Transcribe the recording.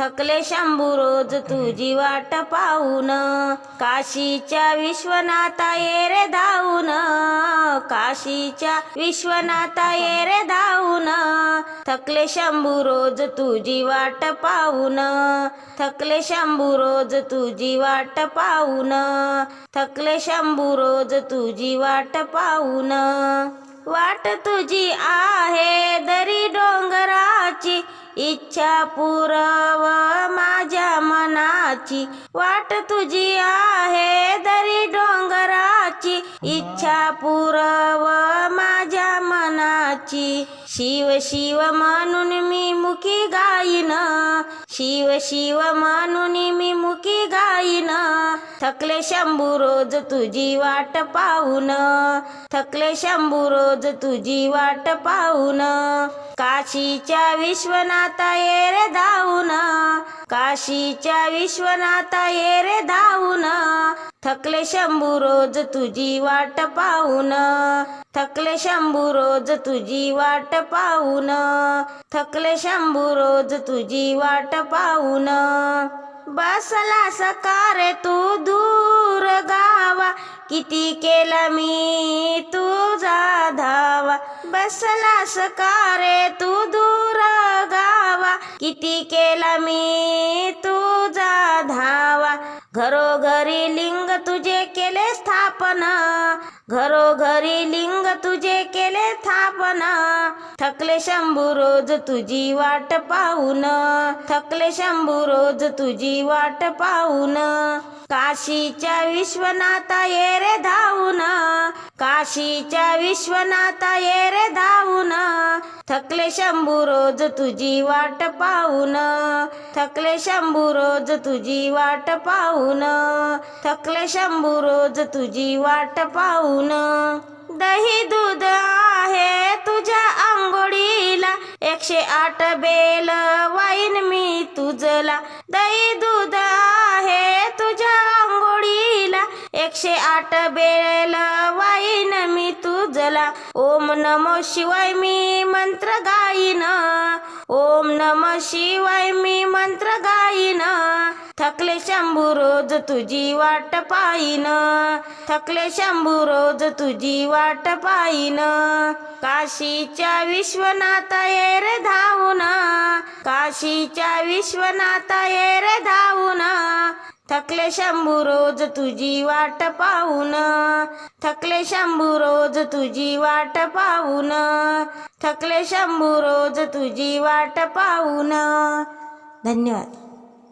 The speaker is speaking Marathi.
थकले शंभू रोज तुझी वाट पाहून. काशीच्या विश्वनाथा ये रे धावून. काशीच्या विश्वनाथा ये रे धावून. थकले शंभू रोज तुझी वाट पाहून. थकले शंभू रोज तुझी वाट पाहून. थकले शंभू रोज तुझी वाट पाहून. वाट तुझी आहे दरी डोंगराची. इच्छा पुरव माझ्या मनाची वाट तुझी मनाची शिव शिव मानून मी मुखी गाईन. शिव शिव मानून मी मुखी गाईन. थकले शंभू रोज तुझी वाट पाहून. थकले शंभू रोज तुझी वाट पाहून. काशीच्या विश्वनाथा ये रे धावून. काशीच्या विश्वनाथा ये रे धावून. थकले शंभू रोज तुझी वाट पाहून. थकले शंभू रोज तुझी वाट पाहून. थकले शंभू रोज तुझी वाट पाहून. बसला सकार तू दूर गावा. किती केला मी तुझा धावा. बसला सकार तू दूर गावा. किती केला मी तुझा धावा. घरोघरी लिंग तुझे केले स्थापन. घरोघरी लिंग तुझे केले स्थापन. थकले शंभू रोज तुझी वाट पाहून. थकले शंभू रोज तुझी वाट पाहून. काशीच्या विश्वनाथा ये रे धावून. काशीच्या विश्वनाथा ये रे धावून. थकले शंभू रोज तुझी वाट पाहून. थकले शंभू रोज तुझी वाट पाहून. थकले शंभू रोज तुझी वाट पाहून. दही दूध आहे तुझ्या आंघोळीला. एकशे आठ बेल वाईन मी तुझला. दही दूध आहे तुझ्या आंघोळीला. एकशे आठ बेल वाईन तुझला ओम नमो शिवाय मी मंत्र गाईन. ओम नम शिवाय मी मंत्र गाईन. थकले शंभू रोज तुझी वाट पाईन थकले शंभू रोज तुझी वाट पाईन काशीच्या विश्वनाथा ये रे धावून. काशीच्या विश्वनाथा ये रे धावून. थकले शंभू रोज तुझी वाट पाहून. थकले शंभू रोज तुझी वाट पाहून. थकले शंभू रोज तुझी वाट पाहून. धन्यवाद.